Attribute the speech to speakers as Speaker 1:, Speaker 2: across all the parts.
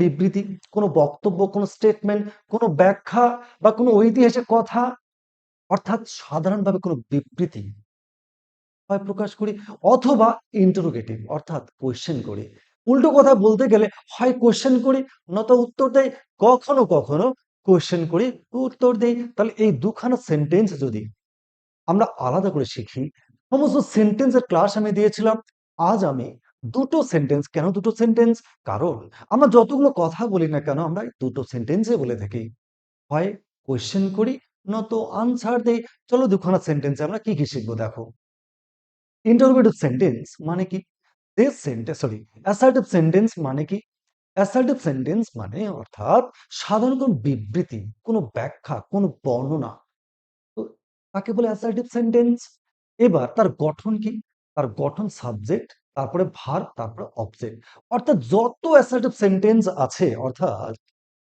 Speaker 1: বিবৃতি, কোনো বক্তব্য, কোনো স্টেটমেন্ট কোনো ব্যাখ্যা বা কোনো ঐতিহাসিক কথা, অর্থাৎ সাধারণভাবে কোনো বিবৃতি হয় প্রকাশ করি অথবা ইন্টারোগেটিভ অর্থাৎ কোয়েশ্চেন করি। উল্টো কথা বলতে গেলে হয় কোয়েশ্চেন করি নত উত্তর দেয় কখনো কখনো কোয়েশ্চেন করি, উত্তর দেই। তাহলে এই দুখানা সেন্টেন্স যদি আমরা আলাদা করে শিখি, সমস্ত সেন্টেন্সের ক্লাস আমি দিয়েছিলাম, আজ আমি দুটো সেন্টেন্স কেন দুটো সেন্টেন্স কারণ আমরা যতগুলো কথা বলি না কেন, আমরা দুটো সেন্টেন্সে বলে থাকি। হয় কোয়েশ্চেন করি নয়তো আনসার দেই। চলো দুখানা সেন্টেন্সে আমরা কি কি শিখব দেখো। ইন্টারোগেটিভ সেন্টেন্স মানে কি? This sentence sorry assertive sentence মানে কি? অ্যাসার্টিভ সেন্টেন্স মানে অর্থাৎ সাধারণ কোনো বিবৃতি, কোনো ব্যাখ্যা, কোনো বর্ণনা। তো তাকে বলে অ্যাসার্টিভ সেন্টেন্স এবার তার গঠন কি? তার গঠন সাবজেক্ট তারপরে ভার তারপরে অবজেক্ট অর্থাৎ যত অ্যাসার্টিভ সেন্টেন্স আছে, অর্থাৎ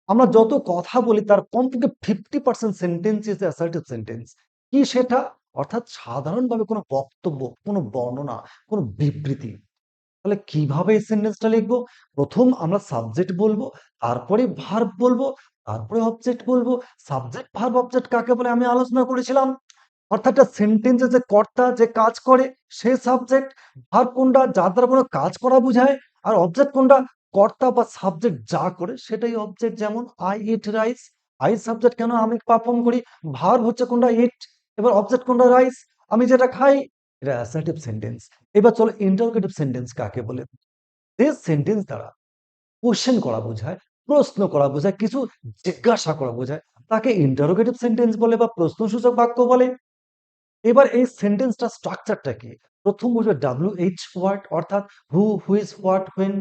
Speaker 1: আমরা যত কথা বলি, তার কমপক্ষে fifty percent sentence is assertive sentence কি সেটা? অর্থাৎ সাধারণভাবে কোনো বক্তব্য, কোনো বর্ণনা, কোনো বিবৃতি। তাহলে কীভাবে এই সেন্টেন্সটা লিখব? প্রথম আমরা সাবজেক্ট বলব, তারপরে ভার্ব বলব, তারপরে অবজেক্ট বলব। সাবজেক্ট ভার্ব অবজেক্ট কাকে বলে আমি আলোচনা করেছিলাম? অর্থাৎ একটা সেন্টেন্সে যে কর্তা যে কাজ করে, সে সাবজেক্ট ভার কোনটা? যার দ্বারা কোনো কাজ করা বোঝায়। আর অবজেক্ট কোনটা? কর্তা বা সাবজেক্ট যা করে, সেটাই অবজেক্ট যেমন I eat rice I subject কেন আমি পারফর্ম করি? ভার্ব হচ্ছে কোনটা? ইট এবার অবজেক্ট কোনটা? রাইস আমি যেটা খাই, এটা অ্যাসার্টিভ সেন্টেন্স এবার চলো ইন্টারোগেটিভ সেন্টেন্স কাকে বলে? দিস সেন্টেন্স দ্বারা কোশ্চেন করা বোঝায়, প্রশ্ন করা বোঝায়, কিছু জিজ্ঞাসা করা বোঝায়। তাকে ইন্টারোগেটিভ সেন্টেন্স বলে বা প্রশ্নসূচক বাক্য বলে। এবার এই সেন্টেন্সটা স্ট্রাকচারটা কি? প্রথম বসবে ডাব্লিউ এইচ ওয়ার্ড অর্থাৎ who whose what when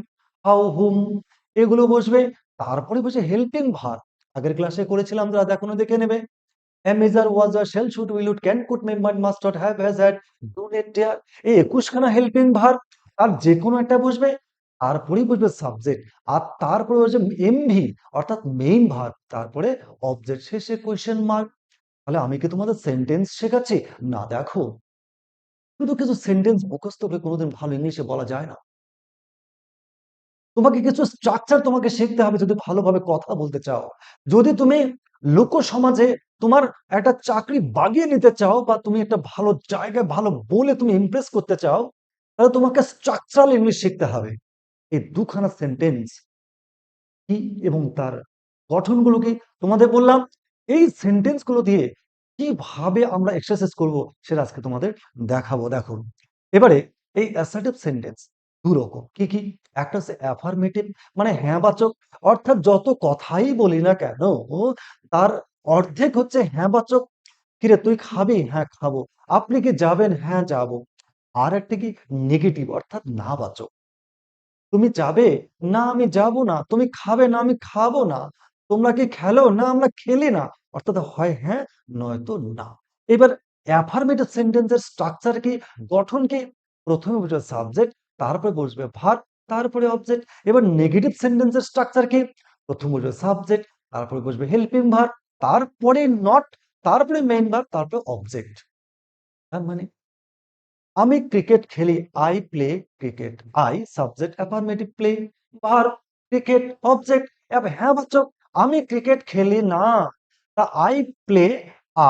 Speaker 1: how whom এগুলো বসবে। তারপরে বসে হেল্পিং ভার আগের ক্লাসে করেছিলাম যারা এখনও দেখে নেবে। Are was are shall will would can could member must not have has had do need dare এই একুশখানা হেল্পিং ভার আর যে কোনো একটা বসবে। তারপরেই বসবে সাবজেক্ট আর তারপরে বসবে এমভি অর্থাৎ মেইন ভার তারপরে অবজেক্ট শেষে কোয়েশ্চেন মার্ক তাহলে আমি কি তোমাদের সেন্টেন্স শেখাচ্ছি? না, দেখো। শুধু কিছু সেন্টেন্স মুখস্থ করে কোনোদিন ভালো ইংলিশে বলা যায় না। তোমাকে কিছু স্ট্রাকচার তোমাকে শিখতে হবে যদি ভালোভাবে কথা বলতে চাও। যদি তুমি লোক সমাজে তোমার একটা চাকরি বাগিয়ে নিতে চাও বা তুমি একটা ভালো জায়গায় ভালো বলে তুমি ইমপ্রেস করতে চাও, তাহলে তোমাকে স্ট্রাকচারাল ইংলিশ শিখতে হবে। এই দুখানা সেন্টেন্স কি এবং তার গঠনগুলো কি তোমাদের বললাম? এই সেন্টেন্সগুলো দিয়ে কীভাবে আমরা এক্সারসাইজ করব সেটা আজকে তোমাদের দেখাবো। দেখো, এবারে এই অ্যাসার্টিভ সেন্টেন্স দু রকম। কি কি? একটা হচ্ছে অ্যাফার্মেটিভ মানে হ্যাঁ বাচক অর্থাৎ যত কথাই বলি না কেন, তার অর্ধেক হচ্ছে হ্যাঁ বাচক কিরে, তুই খাবি? হ্যাঁ খাব। আপনি কি যাবেন? হ্যাঁ যাব। আর একটা কি? নেগেটিভ অর্থাৎ না বাচক তুমি যাবে? না, আমি যাব না। তুমি খাবে? না, আমি খাব না। তোমরা কি খেলো? না, আমরা খেলি না। অর্থাৎ হয় হ্যাঁ নয়তো না। এবার অ্যাফার্মেটিভ সেন্টেন্সের স্ট্রাকচার কি গঠন কি? প্রথমে বসবে সাবজেক্ট তারপরে বসবে ভার তারপরে অবজেক্ট এবার নেগেটিভ সেন্টেন্সের স্ট্রাকচার কি? প্রথম বসবে সাবজেক্ট তারপরে বসবে হেল্পিং ভার তারপরে নট তারপরে মেইন ভার তারপরে অবজেক্ট তার মানে আমি ক্রিকেট খেলি I play cricket I subject affirmative play verb cricket object হ্যাঁ বাচ্চক আমি ক্রিকেট খেলি না। I play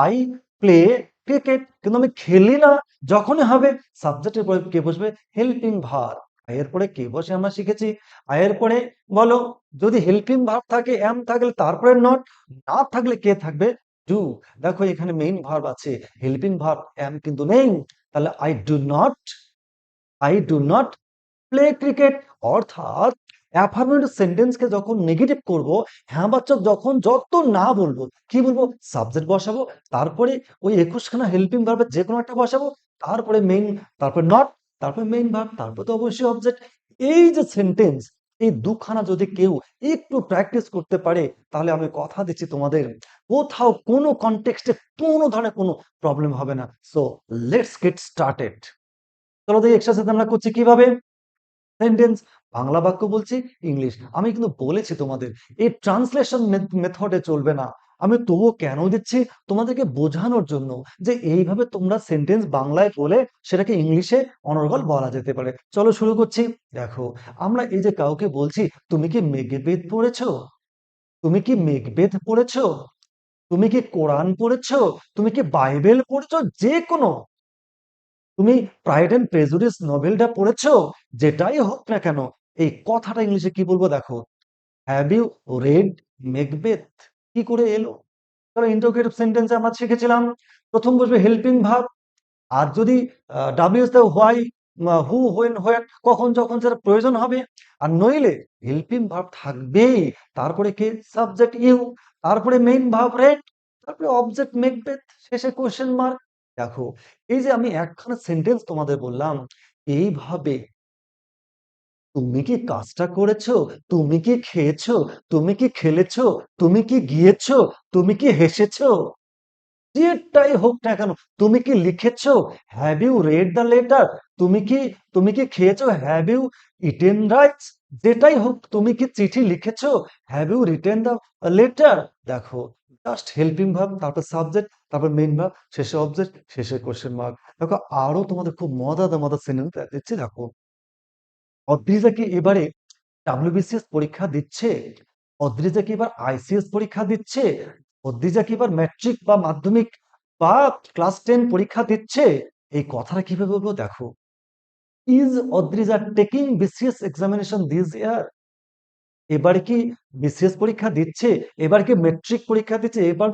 Speaker 1: I play cricket কিন্তু আমি খেলি না। যখনই হবে সাবজেক্টের পরে কে বসবে? হেল্পিং ভার এর পরে কে বসে আমরা শিখেছি। আয়ের পরে বলো, যদি হেল্পিং ভার্ব থাকে এম থাকলে তারপরে নট না থাকলে কে থাকবে? ডু দেখো এখানে মেইন ভার্ব আছে। হেল্পিং ভার্ব এম কিন্তু নেই। তাহলে I do not I do not play cricket অর্থাৎ অ্যাফার্মেটিভ সেন্টেন্সকে যখন নেগেটিভ করব হ্যাঁ বাচ্চক যখন যত না বলব, কি বলব? সাবজেক্ট বসাবো, তারপরে ওই একুশখানা হেল্পিং ভার্বের যে কোনো একটা বসাবো, তারপরে মেইন তারপরে নট তারপরে মেইন ভার্ব তারপরে তো অবশ্যই অবজেক্ট এই যে সেন্টেন্স এই দুখানা যদি কেউ একটু প্র্যাকটিস করতে পারে, তাহলে আমি কথা দিচ্ছি তোমাদের। কোথাও কোনো কনটেক্সটে কোনো ধরনের কোনো প্রবলেম হবে না। সো লেটস গেট স্টার্টেড চলো দেখি এক্সারসাইজ আমরা করছি কীভাবে। সেন্টেন্স বাংলা বাক্য বলছি ইংলিশ আমি কিন্তু বলেছি তোমাদের, এই ট্রান্সলেশন মেথডে চলবে না। আমি তবুও কেন দিচ্ছি? তোমাদেরকে বোঝানোর জন্য যে এইভাবে তোমরা সেন্টেন্স বাংলায় বলে সেটাকে ইংলিশে অনর্গল বলা যেতে পারে। চলো শুরু করছি। দেখো, আমরা এই যে কাউকে বলছি, তুমি কি মেঘবেদ পড়েছ? তুমি কি মেঘবেদ পড়েছো? তুমি কি কোরআন পড়েছ? তুমি কি বাইবেল পড়েছ? যে কোনো তুমি প্রাইড অ্যান্ড প্রেজুডিস নভেলটা পড়েছো? যেটাই হোক না কেন, এই কথাটা ইংলিশে কি বলব দেখো? হ্যাভ ইউ রেড মেকবেথ কি করে এলো? তাহলে ইন্টারোগেটিভ সেন্টেন্সে আমরা শিখেছিলাম, প্রথম বসবে হেল্পিং ভাব, আর যদি W S why who when when কখন, যখন সেটা প্রয়োজন হবে, আর নইলে হেল্পিং ভাব থাকবেই, তারপরে কে? সাবজেক্ট ইউ তারপরে মেইন ভাব রেড তারপরে অবজেক্ট মেকবেথ শেষে কোশ্চেন মার্ক দেখো, এই যে আমি একখানা সেন্টেন্স তোমাদের বললাম, এইভাবে তুমি কি কাজটা করেছ? তুমি কি খেয়েছো? তুমি কি খেলেছো? তুমি কি গিয়েছো? তুমি কি হেসেছো? যেটাই হোক না কেন, তুমি কি লিখেছো? Have you read the letter তুমি কি তুমি কি খেয়েছো? হ্যাভ ইউ ইটেন রাইটস যেটাই হোক, তুমি কি চিঠি লিখেছো? Have you written the letter দেখো জাস্ট হেল্পিং ভাব, তারপর সাবজেক্ট তারপর মেইন ভাব, শেষে অবজেক্ট শেষে কোশ্চেন মার্ক দেখো, আরও তোমাদের খুব মজাদার মজার সেন্টেন্স দিচ্ছি দেখো। অদ্রিজা কি এবারে ডাব্লিউবিসিএস পরীক্ষা দিচ্ছে? অদ্রিজা কি এবার আইসিএস পরীক্ষা দিচ্ছে? অদ্রিজা কি এবার ম্যাট্রিক বা মাধ্যমিক বা ক্লাস টেন পরীক্ষা দিচ্ছে? এই কথাটা কীভাবে বলব, দেখো। Is Adrija taking BCS examination this year এবারে কি বিসিএস পরীক্ষা দিচ্ছে? এবার কি মেট্রিক পরীক্ষা দিচ্ছে? এবার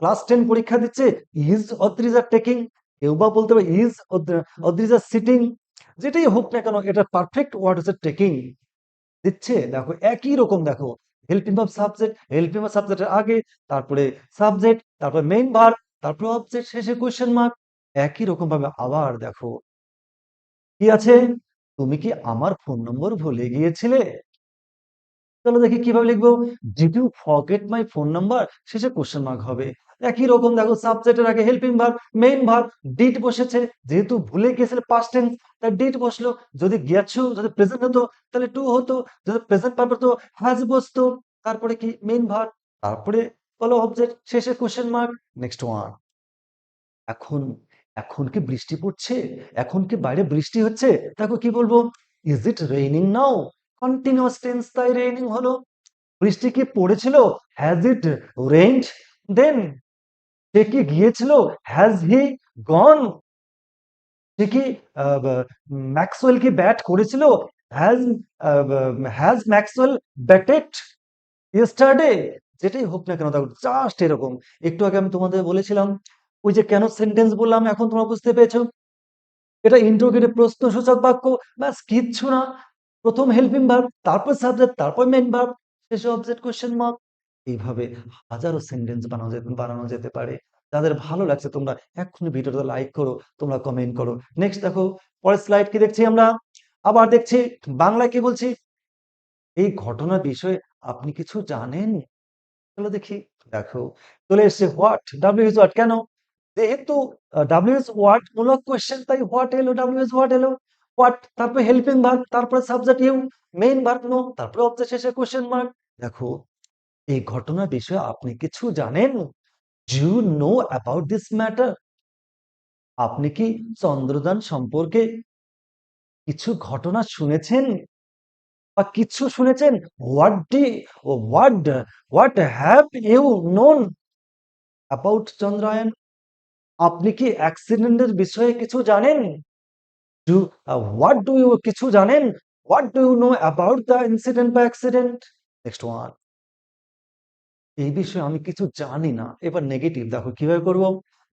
Speaker 1: ক্লাস টেন পরীক্ষা দিচ্ছে? ইজ অদ্রিজা টেকিং কেউ বা বলতে পারে ইজ অদ্রিজা সিটিং যেটাই হোক না কেন, এটা পারফেক্ট ওয়ার্ড হচ্ছে টেকিং দিচ্ছে? দেখো, একই রকম দেখো। হেল্পিং ভাব সাবজেক্ট হেল্পিং ভাব সাবজেক্টের আগে, তারপরে সাবজেক্ট তারপরে মেইন ভার তারপরে অবজেক্ট শেষে কোয়েশ্চেন মার্ক একই রকম ভাবে আবার দেখো। কি আছে? তুমি কি আমার ফোন নম্বর ভুলে গিয়েছিলে? চলো দেখি কীভাবে লিখব। Did you forget my phone number শেষে কোশ্চেন মার্ক হবে। একই রকম দেখো সাবজেক্টের আগে helping verb main verb did বসেছে। যেহেতু ভুলে গিয়েছিলে পাস্ট টেন্স তার ডিড বসল। যদি গেছো যদি প্রেজেন্ট হতো তাহলে টু হতো। যদি প্রেজেন্ট পারবে তো হ্যাজ বসতো। তারপরে কি? মেইন ভার্ব তারপরে বলো অবজেক্ট শেষে কোশ্চেন মার্ক নেক্সট ওয়ান এখন এখন কি বৃষ্টি পড়ছে? এখন কি বাইরে বৃষ্টি হচ্ছে? দেখো কি বলব? Is it raining now continuous tense তাই রেইনিং হলো। বৃষ্টি কি পড়েছিল? হ্যাজ ইট রেইনড দেন সে কি গিয়েছিল? হ্যাজ হি গন সে কি ম্যাক্সওয়েল কি ব্যাট করেছিল? Has has Maxwell batted yesterday যেটাই হোক না কেন, দেখো জাস্ট এরকম। একটু আগে আমি তোমাদের বলেছিলাম, ওই যে কেন সেন্টেন্স বললাম, এখন তোমরা বুঝতে পেরেছ? এটা ইন্টারোগেটিভ প্রশ্ন সূচক বাক্য, ব্যাস, কিচ্ছু না। প্রথম হেল্পিং ভার্ব তারপর সাবজেক্ট তারপর মেন ভার্ব শেষে অবজেক্ট কোশ্চেন মার্ক এইভাবে হাজারো সেন্টেন্স বানানো যেতে বানানো যেতে পারে। যাদের ভালো লাগছে তোমরা এক্ষুনি ভিডিওটা লাইক করো, তোমরা কমেন্ট করো। নেক্সট দেখো, পরের স্লাইড কি দেখছি আমরা? আবার দেখছি, বাংলায় কি বলছি? এই ঘটনার বিষয়ে আপনি কিছু জানেন? চলো দেখি, দেখো। চলে এসছে হোয়াট ডাব্লিউ ইজ হোয়াট কেন? যেহেতু ডাব্লিউ ইজ হোয়াট মূলক কোয়েশ্চেন তাই হোয়াট এলো? ডাব্লিউ ইজ হোয়াট এলো? হোয়াট তারপরে হেল্পিং ভার্ব তারপরে subject you main verb know তারপরে অবজেক্ট শেষে কোশ্চেন মার্ক দেখো, এই ঘটনার বিষয়ে আপনি কিছু জানেন? You know about this matter আপনি কি চন্দ্রযান সম্পর্কে কিছু ঘটনা শুনেছেন? বা কিছু শুনেছেন? What the what what have you known about Chandrayaan? আপনি কি অ্যাক্সিডেন্টের বিষয়ে কিছু জানেন? ডু হোয়াট ডু ইউ কিছু জানেন what do you know about the incident বা অ্যাক্সিডেন্ট নেক্সট ওয়ান এই বিষয়ে আমি কিছু জানি না। এবার নেগেটিভ দেখো, কীভাবে করব?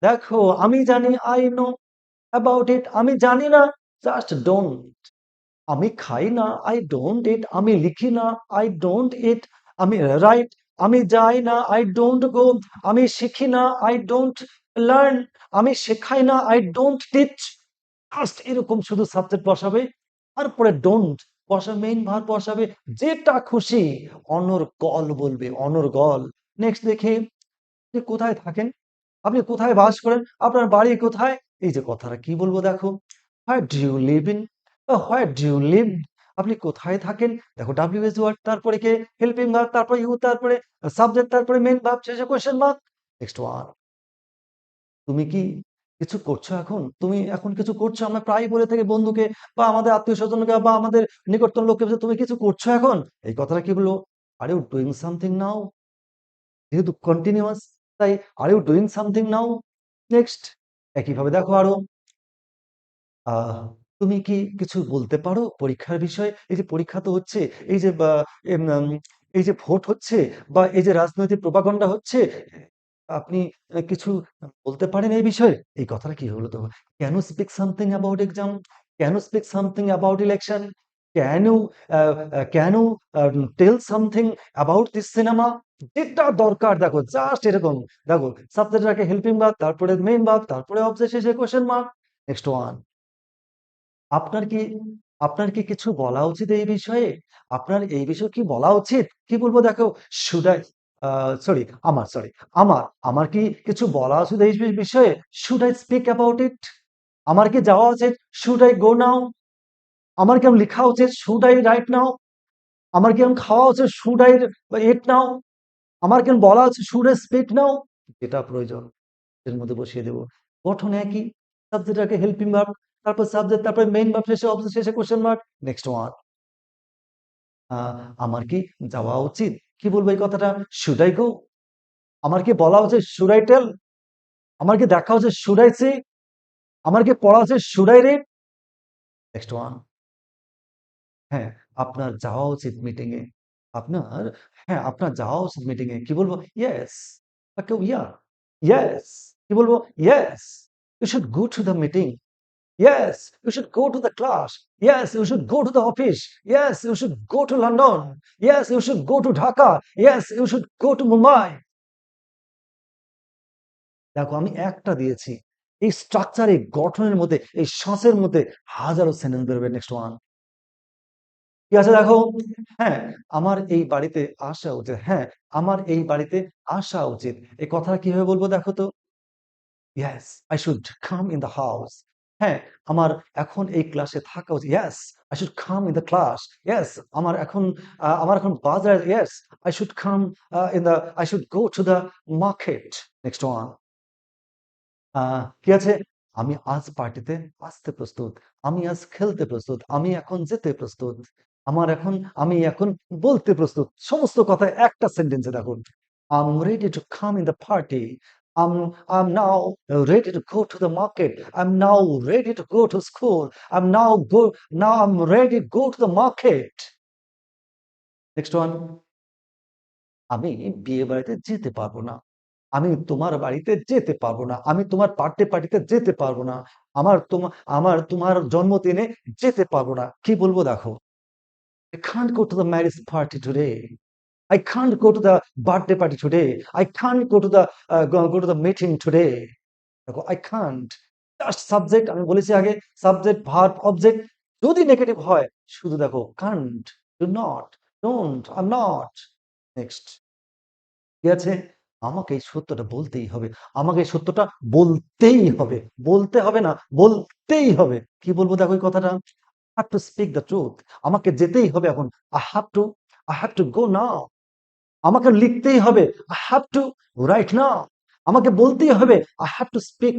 Speaker 1: দেখো, আমি জানি আই নো অ্যাবাউট ইট আমি জানি না জাস্ট ডোন্ট আমি খাই না আই ডোন্ট ইট আমি লিখি না আই ডোন্ট ইট আমি রাইট আমি যাই না আই ডোন্ট গো আমি শিখি না আই ডোন্ট লার্ন আমি শেখাই না আই ডোন্ট টিচ জাস্ট এরকম শুধু সাবজেক্ট বসাবে, তারপরে ডোন্ট বসাবে মেইন ভার বসাবে, যেটা খুশি অনর গল বলবে অনর গল। নেক্সট দেখে আপনি কোথায় থাকেন, আপনি কোথায় বাস করেন, আপনার বাড়ি কোথায়, এই যে কথাটা কি বলব দেখো what do you live in what do you live আপনি কোথায় থাকেন? দেখো ডাব্লিউ এস ওয়ার্ড তারপরে কে? হেল্পিং ভার্ব তারপরে ইউ তারপরে সাবজেক্ট তারপরে মেন ভার্ব শেষে কোশ্চেন মার্ক নেক্সট ওয়ান তুমি কি? কিছু করছ এখন? তুমি এখন কিছু করছ? আমরা প্রায় বলে থাকি বন্ধুকে বা আমাদের আত্মীয় স্বজনকে বা আমাদের নিকটতম লোককে তুমি কিছু করছ এখন? এই কথাটা কি বলল are you doing something now যেহেতু কন্টিনিউয়াস তাই are you doing something now next একইভাবে দেখো আরও। তুমি কি কিছু বলতে পারো পরীক্ষার বিষয়ে? এই যে পরীক্ষা তো হচ্ছে, এই যে এই যে ভোট হচ্ছে বা এই যে রাজনৈতিক প্রপাগন্ডা হচ্ছে আপনি কিছু বলতে পারেন এই বিষয়ে? এই কথাটা কি হলো তো? Can you speak something about exam can you speak something about election can you can you tell something about this cinema যেটা দরকার, দেখো জাস্ট এরকম। দেখো সাবজেক্টটাকে হেল্পিং ভাব তারপরে মেইন ভাব তারপরে অবজেক্ট শেষে কোশ্চেন মার্ক নেক্সট ওয়ান আপনার কি আপনার কি কিছু বলা উচিত এই বিষয়ে? আপনার এই বিষয়ে কি বলা উচিত? কি বলব, দেখো শুড আই সরি আমার সরি আমার আমার কি কিছু বলা উচিত এই বিষয়ে? Should I speak about it আমার কি যাওয়া উচিত? শুড আই গো নাও আমার কি আমি লেখা উচিত? শুড আই রাইট নাও আমার কি আমি খাওয়া উচিত? শুড আই ইট নাও আমার কি বলা উচিত শুড আই স্পিক নাও যেটা প্রয়োজন। এর মধ্যে বসিয়ে দেবো। গঠন একই। সাবজেক্টটাকে হেল্পিং ভার্ব তারপর সাবজেক্ট তারপর মেইন ভার্ব শেষে অবজেক্ট শেষে কোশ্চেন মার্ক নেক্সট ওয়ান আমার কি যাওয়া উচিত? কি বলব এই কথাটা? আই গো আমার কি বলা হচ্ছে আই টেল আমার কি দেখা হচ্ছে আই সি আমার কি পড়া হচ্ছে শুড রে নেক্সট ওয়ান হ্যাঁ আপনার যাওয়া উচিত মিটিং এ। আপনার হ্যাঁ আপনার যাওয়া উচিত মিটিং এ। কি বলব? ইয়েস কেউ ইয়া ইয়েস কি বলব? Yes you should go to the meeting Yes, you should go to the class. Yes, you should go to the office. Yes, you should go to London. Yes, you should go to Dhaka. Yes, you should go to Mumbai. দেখো আমি একটা দিয়েছি এই structure এই গঠনের মধ্যে এই শ্বাসের মধ্যে হাজারো সেন্টেন্স বেরোবে নেক্সট ওয়ান কি আছে দেখো হ্যাঁ আমার এই বাড়িতে আসা উচিত হ্যাঁ আমার এই বাড়িতে আসা উচিত এই কথাটা কীভাবে বলব দেখো তো yes I should come in the house হ্যাঁ আমার এখন এই ক্লাসে থাকা উচিত। Yes I should come in the class yes আমার এখন আমার এখন বাজার yes I should come in the I should go to the market next one কি আছে? আমি আজ পার্টিতে আসতে প্রস্তুত। আমি আজ খেলতে প্রস্তুত। আমি এখন যেতে প্রস্তুত। আমার এখন, আমি এখন বলতে প্রস্তুত। সমস্ত কথা একটা সেন্টেন্সে দেখুন। I'm ready to come in the party. I'm I'm now ready to go to the market. I'm now ready to go to school. I'm now go now I'm ready to go to the market. Next one. আমি বিয়ে বাড়িতে যেতে পারব না আমি তোমার বাড়িতে যেতে পারব না আমি তোমার বার্থডে পার্টিতে যেতে পারব না আমার তোমার আমার তোমার জন্মদিনে যেতে পারব না কি বলব দেখো I can't go to the marriage party today. I can't go to the birthday party today. I can't go to the uh, go, to the meeting today. দেখো I can't. Just subject আমি বলেছি আগে subject verb object যদি negative হয় শুধু দেখো can't do not don't I'm not next কি আছে আমাকে এই সত্যটা বলতেই হবে আমাকে এই সত্যটা বলতেই হবে বলতে হবে না বলতেই হবে কি বলব দেখো এই কথাটা have to speak the truth আমাকে যেতেই হবে এখন I have to I have to go now আমাকে লিখতেই হবে আই হ্যাভ টু রাইট না আমাকে বলতেই হবে আই হ্যাভ টু স্পিক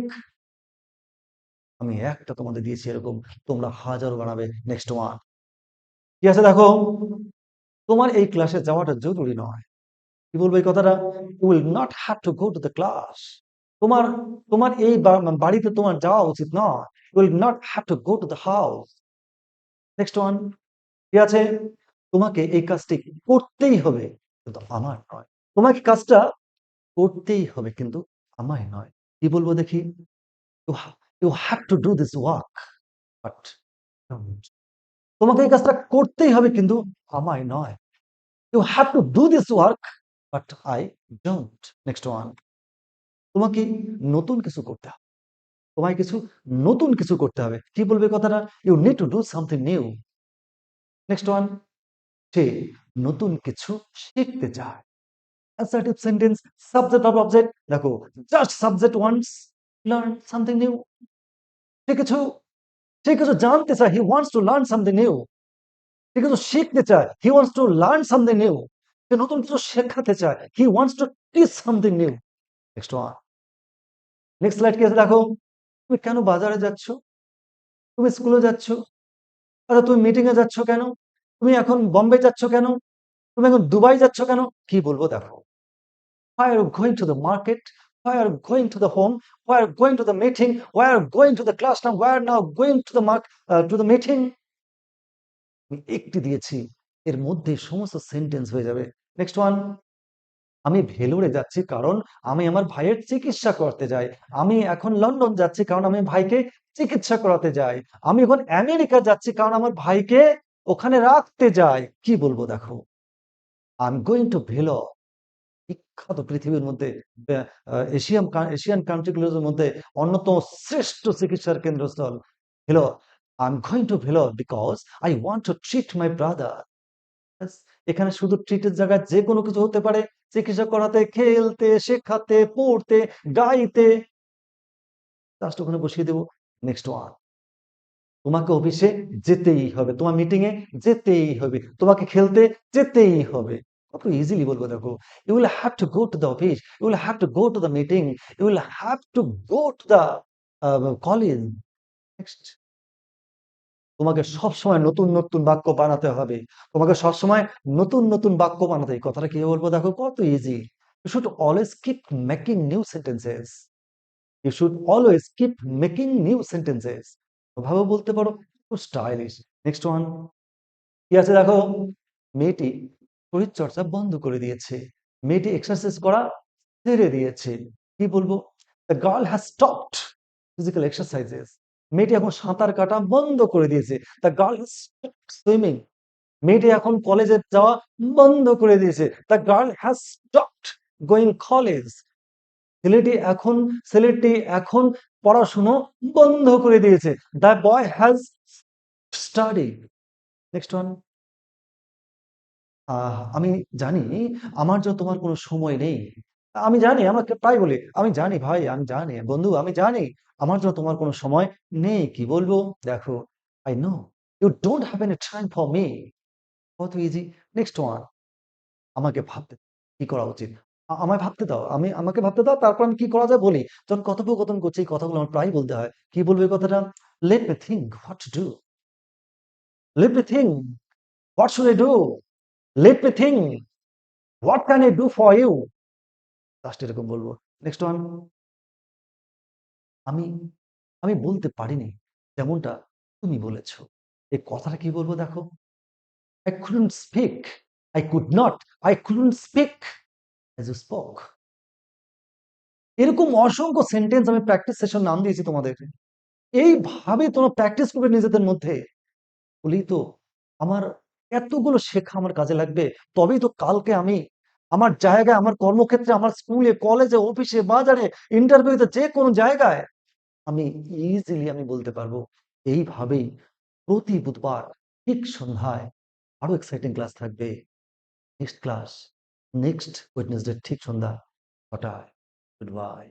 Speaker 1: আমি একটা তোমাদের দিয়েছি এরকম, তোমরা হাজারো বানাবে নেক্সট ওয়ান কি আছে দেখো? তোমার এই ক্লাসে যাওয়াটা জরুরি নয়। কি বলব এই কথাটা? You will not have to go to the class তোমার তোমার এই বাড়িতে তোমার যাওয়া উচিত নয় you will not have to go to the house next one কি আছে? তোমাকে এই কাজটি করতেই হবে। কিন্তু আমার নয়। তোমাকে কাজটা করতেই হবে কিন্তু আমায় নয়। কি বলব দেখি? You have to do this work but তোমাকে এই কাজটা করতেই হবে কিন্তু আমায় নয়। You have to do this work but I don't next one তোমাকে নতুন কিছু করতে হবে। তোমায় কিছু নতুন কিছু করতে হবে। কি বলবে কথাটা? You need to do something new next one সে নতুন কিছু শিখতে চায়। Assertive sentence subject of object দেখো just subject wants learn something new সে কিছু সে কিছু জানতে চায় he wants to learn something new সে কিন্তু শিখতে চায় he wants to learn something new সে নতুন কিছু শেখাতে চায় he wants to teach something new next one next slide কি আছে? দেখো, তুমি কেন বাজারে যাচ্ছ? তুমি স্কুলে যাচ্ছ? আচ্ছা তুমি মিটিং এ যাচ্ছ কেন? তুমি এখন বম্বে যাচ্ছ কেন? তুমি এখন দুবাই যাচ্ছ কেন? কি বলব দেখো। Why are you going to the market? Why are you going to the home? Why are you going to the meeting? Why are you going you now going to the mark uh, to the meeting? আমি একটি দিয়েছি। এর মধ্যে সমস্ত sentence হয়ে যাবে। Next one আমি ভেলোরে যাচ্ছি কারণ আমি আমার ভাইয়ের চিকিৎসা করতে যাই। আমি এখন লন্ডন যাচ্ছি কারণ আমি ভাইকে চিকিৎসা করাতে যাই। আমি এখন আমেরিকা যাচ্ছি কারণ আমার ভাইকে ওখানে রাখতে যায়। কি বলব দেখো? আই এম গোয়িং টু ভেলো বিখ্যাত পৃথিবীর মধ্যে এশিয়ান এশিয়ান কান্ট্রিগুলোর মধ্যে অন্যতম শ্রেষ্ঠ চিকিৎসার কেন্দ্রস্থল Vellore I am going to Vellore because I want to treat my brother এখানে শুধু ট্রিটের জায়গায় যে কোনো কিছু হতে পারে। চিকিৎসা করাতে, খেলতে, শেখাতে, পড়তে, গাইতে। জাস্ট ওখানে বসিয়ে দেবো। নেক্সট ওয়ান তোমাকে অফিসে যেতেই হবে, তোমার মিটিং এ যেতেই হবে, তোমাকে খেলতে যেতেই হবে। কত ইজিলি বলব দেখো you will have to go to the office you will have to go to the meeting you will have to go to the college তোমাকে সবসময় নতুন নতুন বাক্য বানাতে হবে, তোমাকে সবসময় নতুন নতুন বাক্য বানাতে হবে। কথাটা কি বলব দেখো, কত easy you should always keep making new sentences you should always keep making new sentences ভাবে বলতে পারো, খুব স্টাইলিশ নেক্সট ওয়ান কি আছে দেখো? মেয়েটি শরীরচর্চা বন্ধ করে দিয়েছে। মেয়েটি এক্সারসাইজ করা ছেড়ে দিয়েছে। কি বলব? The girl has stopped physical exercises মেয়েটি এখন সাঁতার কাটা বন্ধ করে দিয়েছে। দ্য গার্ল হ্যাজ সুইমিং মেয়েটি এখন কলেজে যাওয়া বন্ধ করে দিয়েছে। The girl has stopped going college ছেলেটি এখন ছেলেটি এখন পড়াশুনো বন্ধ করে দিয়েছে। The boy has study next one আমি জানি, আমার জন্য তোমার কোনো সময় নেই। আমি জানি, আমাকে প্রায় বলি, আমি জানি ভাই, আমি জানি, বন্ধু, আমি জানি, আমার জন্য তোমার কোনো সময় নেই, কি বলব? দেখো I know you don't have any time for me কত ইজি নেক্সট ওয়ান আমাকে ভাবতে, কি করা উচিত? আমায় ভাবতে দাও। আমি আমাকে ভাবতে দাও, তারপর আমি কি করা যায় বলি। যখন কথোপকথন করছি, এই কথাগুলো আমার প্রায় বলতে হয়। কি বলব এই কথাটা? Let me think what to do let me think what should I do let me think what can I do for you last এরকম বলব। নেক্সট ওয়ান আমি আমি বলতে পারিনি যেমনটা তুমি বলেছ। এই কথাটা কি বলব দেখো? I couldn't speak I could not I couldn't speak as you spoke. এরকম অসংখ্য সেন্টেন্স আমি প্র্যাকটিস সেশন নাম দিয়েছি তোমাদের এইভাবে তোমরা প্র্যাকটিস করবে নিজেদের মধ্যে। বলেই তো, আমার এতগুলো শেখা আমার কাজে লাগবে। তবেই তো কালকে আমি আমার জায়গায়, আমার কর্মক্ষেত্রে, আমার স্কুলে, কলেজে, অফিসে, বাজারে ইন্টারভিউতে যে কোনো জায়গায় আমি ইজিলি আমি বলতে পারব। এইভাবেই প্রতি বুধবার ঠিক সন্ধ্যায় আরও এক্সাইটিং ক্লাস থাকবে। Next class নেক্সট ওয়েডনেসডে ঠিক সন্ধ্যা ছটায় গুড বাই